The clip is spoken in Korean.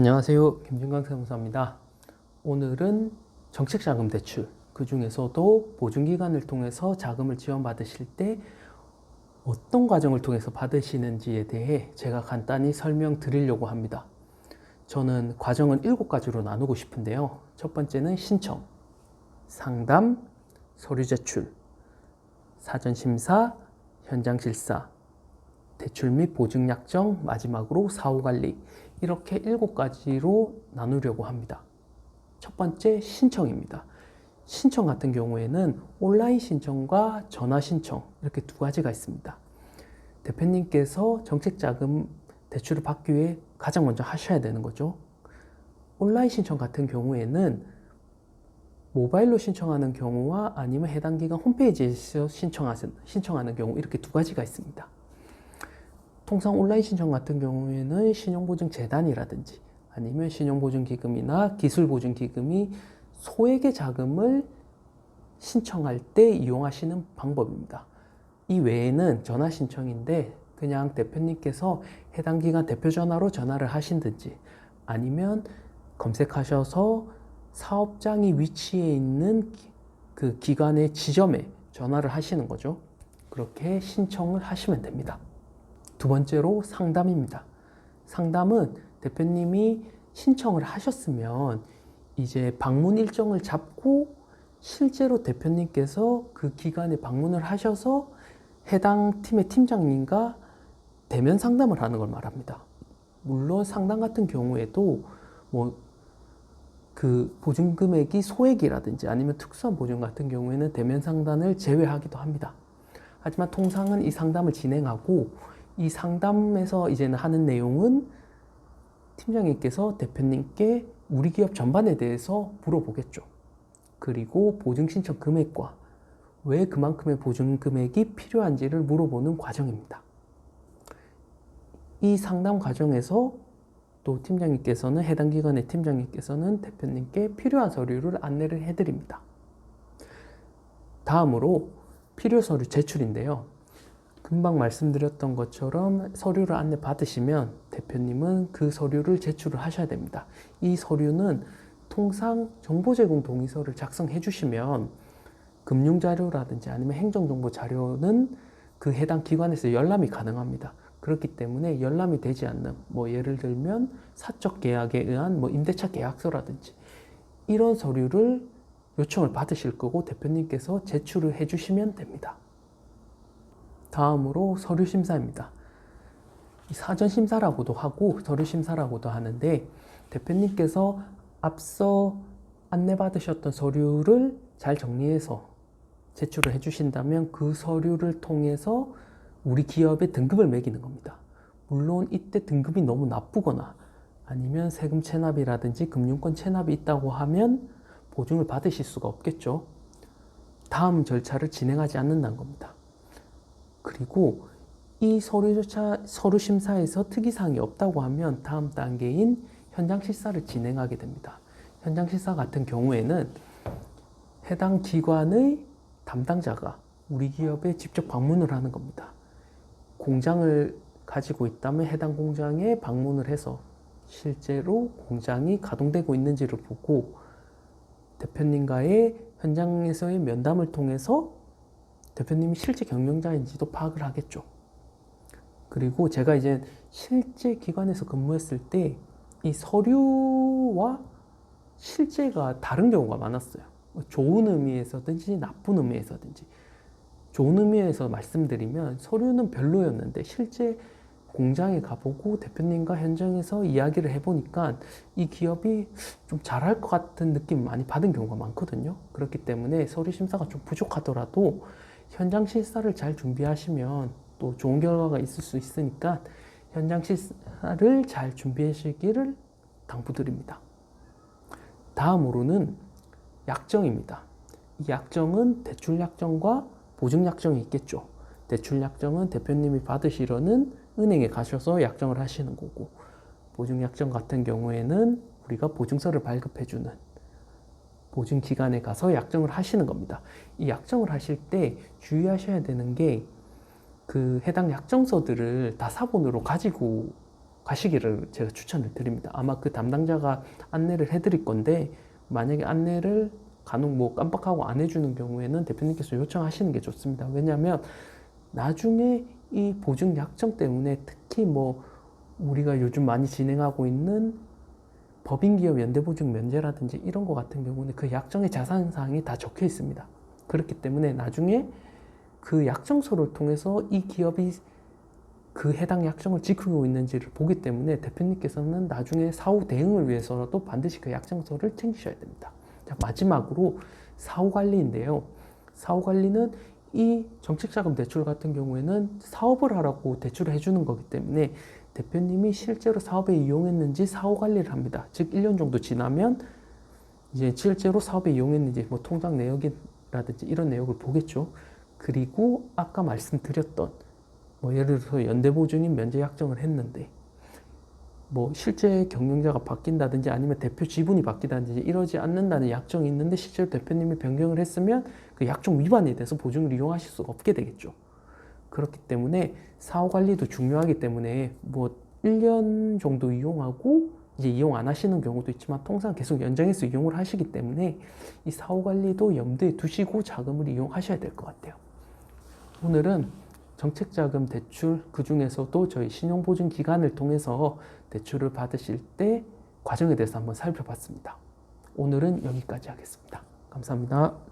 안녕하세요. 김준광 세무사입니다. 오늘은 정책자금 대출, 그 중에서도 보증기관을 통해서 자금을 지원받으실 때 어떤 과정을 통해서 받으시는지에 대해 제가 간단히 설명드리려고 합니다. 저는 과정은 일곱 가지로 나누고 싶은데요. 첫 번째는 신청, 상담, 서류 제출, 사전 심사, 현장 실사, 대출 및 보증 약정, 마지막으로 사후 관리 이렇게 일곱 가지로 나누려고 합니다. 첫 번째 신청입니다. 신청 같은 경우에는 온라인 신청과 전화 신청 이렇게 두 가지가 있습니다. 대표님께서 정책 자금 대출을 받기 위해 가장 먼저 하셔야 되는 거죠. 온라인 신청 같은 경우에는 모바일로 신청하는 경우와 아니면 해당 기관 홈페이지에서 신청하는, 신청하는 경우 이렇게 두 가지가 있습니다. 통상 온라인 신청 같은 경우에는 신용보증 재단이라든지 아니면 신용보증기금이나 기술보증기금이 소액의 자금을 신청할 때 이용하시는 방법입니다. 이 외에는 전화 신청인데 그냥 대표님께서 해당 기관 대표 전화로 전화를 하신든지 아니면 검색하셔서 사업장이 위치해 있는 그 기관의 지점에 전화를 하시는 거죠. 그렇게 신청을 하시면 됩니다. 두 번째로 상담입니다. 상담은 대표님이 신청을 하셨으면 이제 방문 일정을 잡고 실제로 대표님께서 그 기관에 방문을 하셔서 해당 팀의 팀장님과 대면 상담을 하는 걸 말합니다. 물론 상담 같은 경우에도 뭐 그 보증 금액이 소액이라든지 아니면 특수한 보증 같은 경우에는 대면 상담을 제외하기도 합니다. 하지만 통상은 이 상담을 진행하고 이 상담에서 이제는 하는 내용은 팀장님께서 대표님께 우리 기업 전반에 대해서 물어보겠죠. 그리고 보증 신청 금액과 왜 그만큼의 보증 금액이 필요한지를 물어보는 과정입니다. 이 상담 과정에서 또 팀장님께서는 해당 기관의 팀장님께서는 대표님께 필요한 서류를 안내를 해드립니다. 다음으로 필요 서류 제출인데요. 금방 말씀드렸던 것처럼 서류를 안내 받으시면 대표님은 그 서류를 제출을 하셔야 됩니다. 이 서류는 통상 정보 제공 동의서를 작성해 주시면 금융 자료라든지 아니면 행정 정보 자료는 그 해당 기관에서 열람이 가능합니다. 그렇기 때문에 열람이 되지 않는 뭐 예를 들면 사적 계약에 의한 뭐 임대차 계약서라든지 이런 서류를 요청을 받으실 거고 대표님께서 제출을 해 주시면 됩니다. 다음으로 서류 심사입니다. 사전 심사라고도 하고 서류 심사라고도 하는데 대표님께서 앞서 안내받으셨던 서류를 잘 정리해서 제출을 해주신다면 그 서류를 통해서 우리 기업의 등급을 매기는 겁니다. 물론 이때 등급이 너무 나쁘거나 아니면 세금 체납이라든지 금융권 체납이 있다고 하면 보증을 받으실 수가 없겠죠. 다음 절차를 진행하지 않는다는 겁니다. 그리고 이 서류조차 서류 심사에서 특이사항이 없다고 하면 다음 단계인 현장 실사를 진행하게 됩니다. 현장 실사 같은 경우에는 해당 기관의 담당자가 우리 기업에 직접 방문을 하는 겁니다. 공장을 가지고 있다면 해당 공장에 방문을 해서 실제로 공장이 가동되고 있는지를 보고 대표님과의 현장에서의 면담을 통해서 대표님이 실제 경영자인지도 파악을 하겠죠. 그리고 제가 이제 실제 기관에서 근무했을 때 이 서류와 실제가 다른 경우가 많았어요. 좋은 의미에서든지 나쁜 의미에서든지. 좋은 의미에서 말씀드리면 서류는 별로였는데 실제 공장에 가보고 대표님과 현장에서 이야기를 해보니까 이 기업이 좀 잘할 것 같은 느낌 많이 받은 경우가 많거든요. 그렇기 때문에 서류 심사가 좀 부족하더라도 현장 실사를 잘 준비하시면 또 좋은 결과가 있을 수 있으니까 현장 실사를 잘 준비하시기를 당부드립니다. 다음으로는 약정입니다. 이 약정은 대출 약정과 보증 약정이 있겠죠. 대출 약정은 대표님이 받으시려는 은행에 가셔서 약정을 하시는 거고 보증 약정 같은 경우에는 우리가 보증서를 발급해주는 보증 기관에 가서 약정을 하시는 겁니다. 이 약정을 하실 때 주의하셔야 되는 게 그 해당 약정서들을 다 사본으로 가지고 가시기를 제가 추천을 드립니다. 아마 그 담당자가 안내를 해드릴 건데 만약에 안내를 간혹 뭐 깜빡하고 안 해주는 경우에는 대표님께서 요청하시는 게 좋습니다. 왜냐하면 나중에 이 보증 약정 때문에 특히 뭐 우리가 요즘 많이 진행하고 있는 법인기업 연대보증 면제라든지 이런 거 같은 경우는 그 약정의 자산사항이 다 적혀 있습니다. 그렇기 때문에 나중에 그 약정서를 통해서 이 기업이 그 해당 약정을 지키고 있는지를 보기 때문에 대표님께서는 나중에 사후 대응을 위해서라도 반드시 그 약정서를 챙기셔야 됩니다. 자, 마지막으로 사후 관리인데요. 사후 관리는 이 정책자금 대출 같은 경우에는 사업을 하라고 대출을 해주는 거기 때문에 대표님이 실제로 사업에 이용했는지 사후 관리를 합니다. 즉 1년 정도 지나면 이제 실제로 사업에 이용했는지 뭐 통장 내역이라든지 이런 내역을 보겠죠. 그리고 아까 말씀드렸던 뭐 예를 들어서 연대보증인 면제 약정을 했는데 뭐 실제 경영자가 바뀐다든지 아니면 대표 지분이 바뀌다든지 이러지 않는다는 약정이 있는데 실제로 대표님이 변경을 했으면 그 약정 위반이 돼서 보증을 이용하실 수가 없게 되겠죠. 그렇기 때문에 사후 관리도 중요하기 때문에 뭐 1년 정도 이용하고 이제 이용 안 하시는 경우도 있지만 통상 계속 연장해서 이용을 하시기 때문에 이 사후 관리도 염두에 두시고 자금을 이용하셔야 될 것 같아요. 오늘은 정책자금 대출 그 중에서도 저희 신용보증 기관을 통해서 대출을 받으실 때 과정에 대해서 한번 살펴봤습니다. 오늘은 여기까지 하겠습니다. 감사합니다.